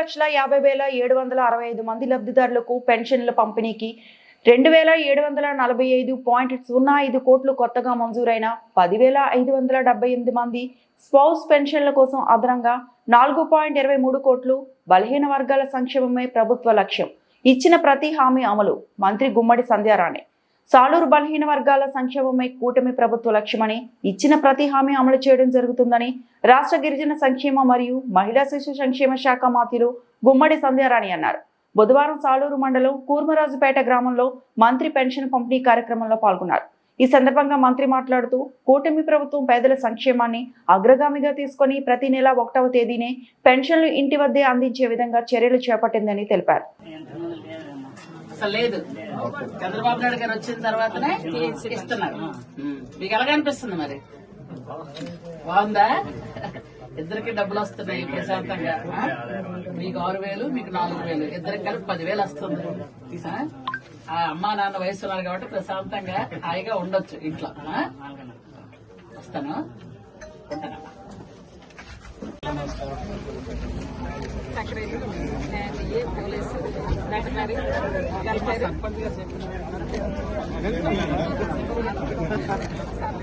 లక్షల యాభై వేల ఏడు వందల అరవై ఐదు మంది లబ్ధిదారులకు పెన్షన్ల పంపిణీకి రెండు వేల ఏడు వందల నలభై ఐదు పాయింట్ సున్నా ఐదు కోట్లు కొత్తగా మంజూరైన పదివేల ఐదు వందల డెబ్బై ఎనిమిది మంది స్పౌస్ పెన్షన్ల కోసం అదనంగా నాలుగు పాయింట్ ఇరవై మూడు కోట్లు బలహీన వర్గాల సంక్షేమమే ప్రభుత్వ లక్ష్యం. ఇచ్చిన ప్రతి హామీ అమలు మంత్రి గుమ్మడి సంధ్యారాణి. సాలూరు బలహీన వర్గాల సంక్షేమమే కూటమి ప్రభుత్వ లక్ష్యమని ఇచ్చిన ప్రతి హామీ అమలు చేయడం జరుగుతుందని రాష్ట్ర గిరిజన సంక్షేమ మరియు మహిళా శిశు సంక్షేమ శాఖ మాతిలు గుమ్మడి సంధ్యారాణి అన్నారు. బుధవారం సాలూరు మండలం కూర్మరాజుపేట గ్రామంలో మంత్రి పెన్షన్ పంపిణీ కార్యక్రమంలో పాల్గొన్నారు. ఈ సందర్భంగా మంత్రి మాట్లాడుతూ కూటమి ప్రభుత్వం పేదల సంక్షేమాన్ని అగ్రగామిగా తీసుకొని ప్రతి నెల ఒకటవ తేదీనే పెన్షన్లు ఇంటి వద్దే అందించే విధంగా చర్యలు చేపట్టిందని తెలిపారు. అసలు లేదు. చంద్రబాబు నాయుడు గారు వచ్చిన తర్వాతనే ఇస్తున్నారు. మీకు ఎలాగ అనిపిస్తుంది మరి? బాగుందా? ఇద్దరికి డబ్బులు వస్తున్నాయి ప్రశాంతంగా. మీకు ఆరు వేలు మీకు నాలుగు వేలు. ఇద్దరికి కలిపి పదివేలు వస్తుంది. ఆ? అమ్మా నాన్న వయసు ఉన్నారు కాబట్టి ప్రశాంతంగా హాయిగా ఉండొచ్చు ఇంట్లో. ఆ? వస్తాను ఉంటాను